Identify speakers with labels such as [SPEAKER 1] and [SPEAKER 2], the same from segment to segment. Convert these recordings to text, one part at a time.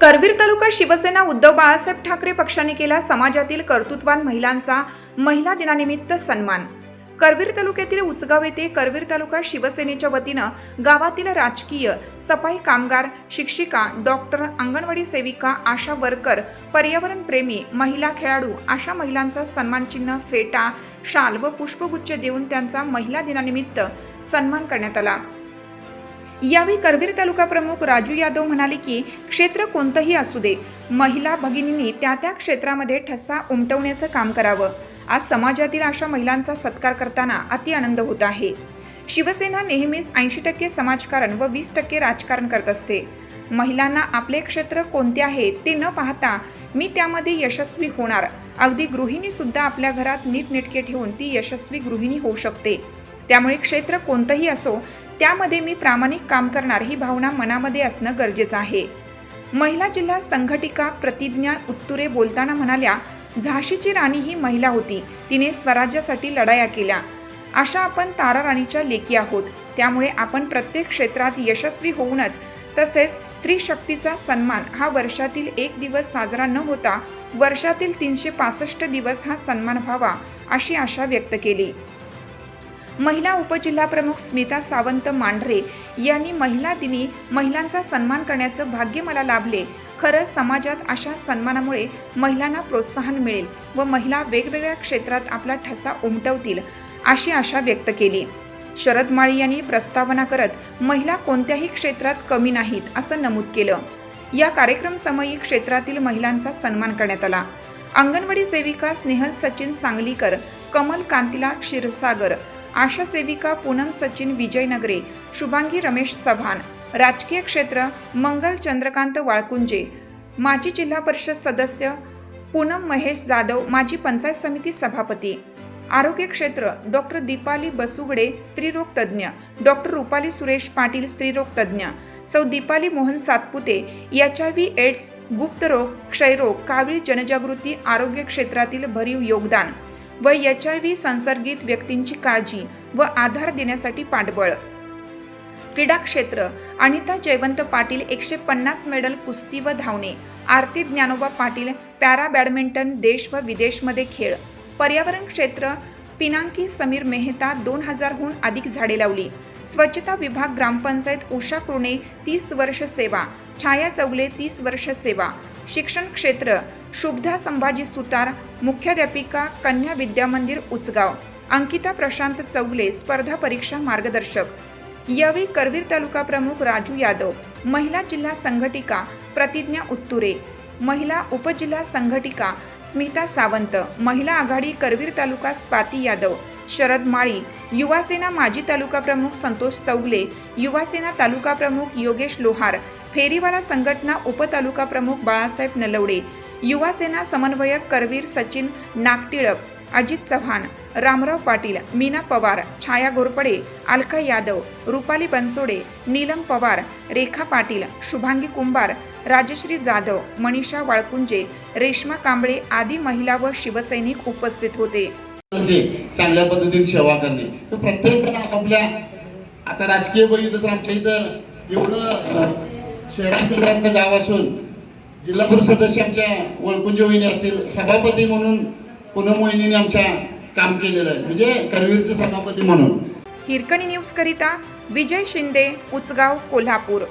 [SPEAKER 1] करवीर तालुका शिवसेना उद्धव बाळासाहेब ठाकरे पक्षाने केला समाजातील कर्तृत्वान महिलांचा महिला दिनानिमित्त सन्मान. करवीर तालुक्यातील उचगाव येथे करवीर तालुका शिवसेनेच्या वतीनं गावातील राजकीय सफाई कामगार शिक्षिका डॉक्टर अंगणवाडी सेविका आशा वर्कर पर्यावरण प्रेमी महिला खेळाडू अशा महिलांचा सन्मानचिन्ह फेटा शाल व पुष्पगुच्छ देऊन त्यांचा महिला दिनानिमित्त सन्मान करण्यात आला. यावेळी करवीर तालुका प्रमुख राजू यादव म्हणाले की क्षेत्र कोणतंही असू दे महिला भगिनींनी त्या त्या क्षेत्रामध्ये ठसा उमटवण्याचं काम करावं. आज समाजातील अशा महिलांचा सत्कार करताना अति आनंद होत आहे. शिवसेना नेहमीच ऐंशी टक्के समाजकारण व वीस टक्के राजकारण करत असते. महिलांना आपले क्षेत्र कोणते आहे ते न पाहता मी त्यामध्ये यशस्वी होणार. अगदी गृहिणी सुद्धा आपल्या घरात नीटनेटके ठेवून ती यशस्वी गृहिणी होऊ शकते. त्यामुळे क्षेत्र कोणतंही असो त्यामध्ये मी प्रामाणिक काम करणार ही भावना मनामध्ये असणं गरजेचं आहे. महिला जिल्हा संघटिका प्रतिज्ञा उत्तुरे बोलताना म्हणाल्या झाशीची राणी ही महिला होती. तिने स्वराज्यासाठी लढाया केल्या. अशा आपण तारा राणीच्या लेखी आहोत. त्यामुळे आपण प्रत्येक क्षेत्रात यशस्वी होऊनच तसेच स्त्री शक्तीचा सन्मान हा वर्षातील एक दिवस साजरा न होता वर्षातील तीनशे पासष्ट दिवस हा सन्मान व्हावा अशी आशा व्यक्त केली. महिला उपजिल्हाप्रमुख स्मिता सावंत मांढरे यांनी महिला दिनी महिलांचा सन्मान करण्याचं भाग्य मला लाभले. खरंच समाजात अशा सन्मानामुळे महिलांना प्रोत्साहन मिळेल व महिला वेगवेगळ्या क्षेत्रात आपला ठसा उमटवतील अशी आशा व्यक्त केली. शरद माळी यांनी प्रस्तावना करत महिला कोणत्याही क्षेत्रात कमी नाहीत असं नमूद केलं. या कार्यक्रम समयी क्षेत्रातील महिलांचा सन्मान करण्यात आला. अंगणवाडी सेविका स्नेहल सचिन सांगलीकर कमल कांतिला क्षीरसागर आशा सेविका पूनम सचिन विजयनगरे शुभांगी रमेश चव्हाण राजकीय क्षेत्र मंगल चंद्रकांत वाळकुंजे माजी जिल्हा परिषद सदस्य पूनम महेश जाधव माजी पंचायत समिती सभापती आरोग्य क्षेत्र डॉक्टर दीपाली बसुगडे स्त्रीरोग तज्ज्ञ डॉक्टर रुपाली सुरेश पाटील स्त्रीरोग तज्ज्ञ सौ Deepali Mohan Satpute H I V AIDS गुप्तरोग क्षयरोग कावीळ जनजागृती आरोग्य क्षेत्रातील भरीव योगदान व एच आय व्ही संसर्गित व्यक्तींची काळजी व आधार देण्यासाठी पाठबळ. क्रीडा क्षेत्र अनिता जयवंत पाटील एकशे पन्नास मेडल कुस्ती व धावणे आरती ज्ञानोबा पाटील पॅरा बॅडमिंटन देश व विदेशमध्ये खेळ. पर्यावरण क्षेत्र पिनांकी समीर मेहता दोन हजारहून अधिक झाडे लावली. स्वच्छता विभाग ग्रामपंचायत उषा कुरणे तीस वर्ष सेवा छाया चौगले तीस वर्ष सेवा. शिक्षण क्षेत्र शुभधा संभाजी सुतार मुख्याध्यापिका कन्या विद्यामंदिर उचगाव. अंकिता प्रशांत चौगले स्पर्धा परीक्षा मार्गदर्शक. यावेळी करवीर तालुका प्रमुख राजू यादव महिला जिल्हा संघटिका प्रतिज्ञा उत्तुरे महिला उपजिल्हा संघटिका स्मिता सावंत महिला आघाडी करवीर तालुका स्वाती यादव शरद माळी युवासेना माजी तालुका प्रमुख संतोष चौगले युवासेना तालुका प्रमुख योगेश लोहार फेरीवाला संघटना उपतालुका प्रमुख बाळासाहेब नलवडे युवासेना समन्वयक करवीर सचिन नागटिळक अजित चव्हाण रामराव पाटील मीना पवार छाया घोरपडे अलका यादव रुपाली बनसोडे नीलम पवार रेखा पाटील शुभांगी कुंभार राजश्री जाधव मनीषा वाळकुंजे रेश्मा कांबळे आदी महिला व शिवसैनिक उपस्थित होते.
[SPEAKER 2] म्हणजे चांगल्या पद्धतीने सेवा करणे. तर प्रत्येक जण आपापल्या आता राजकीय बघितलं तर आमच्या इथं एवढं अं, गाव असून जिल्हा परिषद सदस्य आमच्या वळकुंज वहिनी असतील सभापती म्हणून पूनम वहिनीने आमच्या काम केलेलं आहे. म्हणजे करवीरचे सभापती म्हणून.
[SPEAKER 1] हिरकणी न्यूज करिता विजय शिंदे उचगाव कोल्हापूर.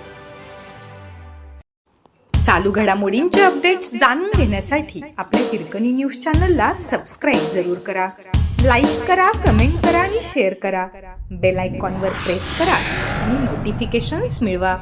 [SPEAKER 3] चालू घडामोडींचे अपडेट्स जाणून घेण्यासाठी आपल्या हिरकणी न्यूज चॅनलला सबस्क्राईब जरूर करा. लाईक करा कमेंट करा आणि शेअर करा. बेल आयकॉनवर प्रेस करा आणि नोटिफिकेशन्स मिळवा.